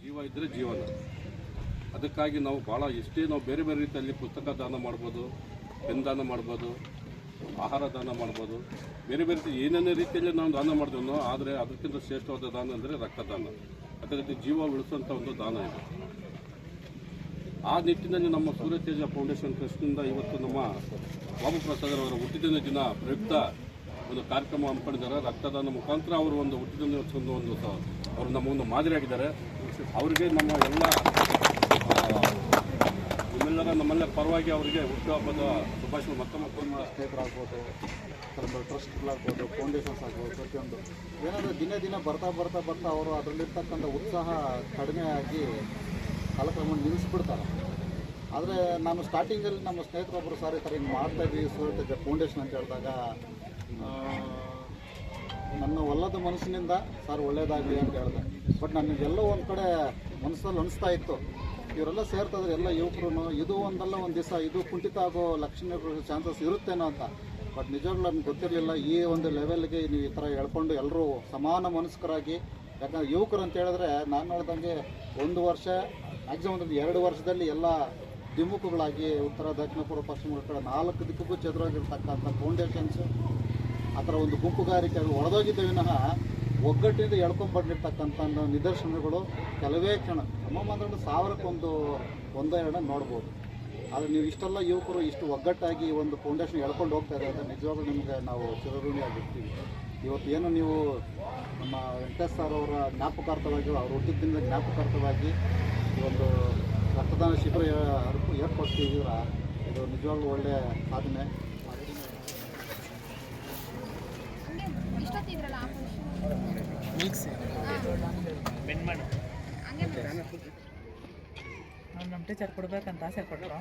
ಜೀವ ಇದ್ದರೆ ಜೀವನ. ಅದಕ್ಕಾಗಿ ನಾವು ಭಾಳ ಎಷ್ಟೇ ನಾವು ಬೇರೆ ಬೇರೆ ರೀತಿಯಲ್ಲಿ ಪುಸ್ತಕ ದಾನ ಮಾಡ್ಬೋದು, ಪೆನ್ ದಾನ ಮಾಡ್ಬೋದು, ಆಹಾರ ದಾನ ಮಾಡ್ಬೋದು. ಬೇರೆ ಬೇರೆ ರೀತಿ ಏನೇನೇ ರೀತಿಯಲ್ಲಿ ನಾವು ದಾನ ಮಾಡಿದ್ವಿ ಆದರೆ ಅದಕ್ಕಿಂತ ಶ್ರೇಷ್ಠವಾದ ದಾನ ಅಂದರೆ ರಕ್ತದಾನ. ಅದೇ ರೀತಿ ಜೀವ ಉಳಿಸುವಂಥ ಒಂದು ದಾನ ಇದೆ. ಆ ನಿಟ್ಟಿನಲ್ಲಿ ನಮ್ಮ ಸೂರ್ಯತೇಜ ಫೌಂಡೇಶನ್ ಟ್ರಸ್ಟ್ನಿಂದ ಇವತ್ತು ನಮ್ಮ ಬಾಬು ಪ್ರಸಾದ್ ಅವರ ಹುಟ್ಟಿದಿನ ದಿನ ಪ್ರಯುಕ್ತ ಒಂದು ಕಾರ್ಯಕ್ರಮ ಹಮ್ಮಿಕೊಂಡಿದ್ದಾರೆ. ರಕ್ತದಾನ ಮುಖಾಂತರ ಅವರು ಒಂದು ಹುಟ್ಟಿದಿನ ಒಂದು ಅವರು ಒಂದು ಮಾದರಿಯಾಗಿದ್ದಾರೆ ಅವರಿಗೆ ನಮ್ಮ ಎಲ್ಲ ನಿಮ್ಮೆಲ್ಲರ ನಮ್ಮೆಲ್ಲ ಪರವಾಗಿ ಅವರಿಗೆ ಹುಟ್ಟುಹಬ್ಬದ ಶುಭಾಶಯ ಮತ್ತೊಮ್ಮೆ ಸ್ನೇಹಿತರಾಗ್ಬೋದು ಕೆಲವೊಂದು ಟ್ರಸ್ಟ್ಗಳಾಗ್ಬೋದು ಫೌಂಡೇಶನ್ಸ್ ಆಗ್ಬೋದು, ಪ್ರತಿಯೊಂದು. ಏನಾದರೂ ದಿನೇ ದಿನ ಬರ್ತಾ ಬರ್ತಾ ಬರ್ತಾ ಅವರು ಅದರಲ್ಲಿರ್ತಕ್ಕಂಥ ಉತ್ಸಾಹ ಕಡಿಮೆ ಆಗಿ ಕಾಲಕ್ರಮ ನಿಲ್ಲಿಸ್ಬಿಡ್ತಾರೆ. ಆದರೆ ನಾನು ಸ್ಟಾರ್ಟಿಂಗಲ್ಲಿ ನಮ್ಮ ಸ್ನೇಹಿತರೊಬ್ಬರು ಸರ್ ಈ ಹಿಂಗೆ ಮಾಡ್ತಾ ಇದ್ದೀವಿ ಸೂರ್ಯ ಫೌಂಡೇಶನ್ ಅಂತ ಹೇಳಿದಾಗ ನನ್ನ ಒಲ್ಲದ ಮನಸ್ಸಿನಿಂದ ಸರ್ ಒಳ್ಳೇದಾಗಲಿ ಅಂತ ಹೇಳಿದೆ. ಬಟ್ ನನಗೆಲ್ಲೋ ಒಂದು ಕಡೆ ಮನಸ್ಸಲ್ಲಿ ಅನಿಸ್ತಾ ಇತ್ತು. ಇವರೆಲ್ಲ ಸೇರ್ತದ್ರೆ ಎಲ್ಲ ಯುವಕರು ಇದು ಒಂದಲ್ಲ ಒಂದು ದಿವಸ, ಇದು ಕುಂಠಿತ ಆಗೋ ಲಕ್ಷಣಗಳು ಚಾನ್ಸಸ್ ಇರುತ್ತೇನೋ ಅಂತ. ಬಟ್ ನಿಜವಾಗ್ಲೂ ನನಗೆ ಗೊತ್ತಿರಲಿಲ್ಲ, ಈ ಒಂದು ಲೆವೆಲ್ಗೆ ನೀವು ಈ ಥರ ಹೇಳ್ಕೊಂಡು ಎಲ್ಲರೂ ಸಮಾನ ಮನಸ್ಕರಾಗಿ, ಯಾಕಂದ್ರೆ ಯುವಕರು ಅಂತ ಹೇಳಿದ್ರೆ ನಾನು ನೋಡ್ದಂಗೆ ಒಂದು ವರ್ಷ ಮ್ಯಾಕ್ಸಿಮಮ್ ಒಂದು ಎರಡು ವರ್ಷದಲ್ಲಿ ಎಲ್ಲ ದ್ವಿಮುಖಗಳಾಗಿ ಉತ್ತರ, ದಕ್ಷಿಣ, ಪೂರ್ವ, ಪಶ್ಚಿಮ ಕಡೆ ನಾಲ್ಕು ದಿಕ್ಕಿಗೂ ಚದುರಾಗಿರ್ತಕ್ಕಂಥ ಫೌಂಡೇಶನ್ಸು ಆ ಥರ ಒಂದು ಗುಂಪುಗಾರಿಕೆ ಒಡೆದೋಗಿದ್ದ ವಿನಃ ಒಗ್ಗಟ್ಟಿನಿಂದ ಎಳ್ಕೊಂಡ್ ಬಂದಿರ್ತಕ್ಕಂಥ ನಿದರ್ಶನಗಳು ಕೆಲವೇ ಕ್ಷಣ. ನಮ್ಮ ಅಂದ್ರೆ ಸಾವಿರಕ್ಕೊಂದು ಒಂದೋ ಎರಡನ್ನ ನೋಡ್ಬೋದು. ಆದರೆ ನೀವು ಇಷ್ಟೆಲ್ಲ ಯುವಕರು ಇಷ್ಟು ಒಗ್ಗಟ್ಟಾಗಿ ಒಂದು ಫೌಂಡೇಶನ್ ಎಳ್ಕೊಂಡು ಹೋಗ್ತಾ ಇದ್ದಾರೆ ಅಂತ ನಿಜವಾಗ್ಲೂ ನಿಮಗೆ ನಾವು ಚಿರಋಣಿಯಾಗಿರ್ತೀವಿ ಇವತ್ತು ಏನು ನೀವು ನಮ್ಮ ವೆಂಕಟೇಶ್ ಸರ್ ಅವರ ಜ್ಞಾಪಕಾರ್ಥವಾಗಿ, ಅವ್ರ ಹುಟ್ಟಿದ್ದಿಂದ ಜ್ಞಾಪಕಾರ್ಥವಾಗಿ ಈ ಒಂದು ರಕ್ತದಾನ ಶಿಬಿರ ಏರ್- ಏರ್ಪಡಿಸಿದ್ದೀರ ಇದು ನಿಜವಾಗ್ಲೂ ಒಳ್ಳೆಯ ಸಾಧನೆ. ನಮ್ಮ ಟೀಚರ್ ಕೊಡ್ಬೇಕಂತ ಆಸೆ ಕೊಟ್ಟರು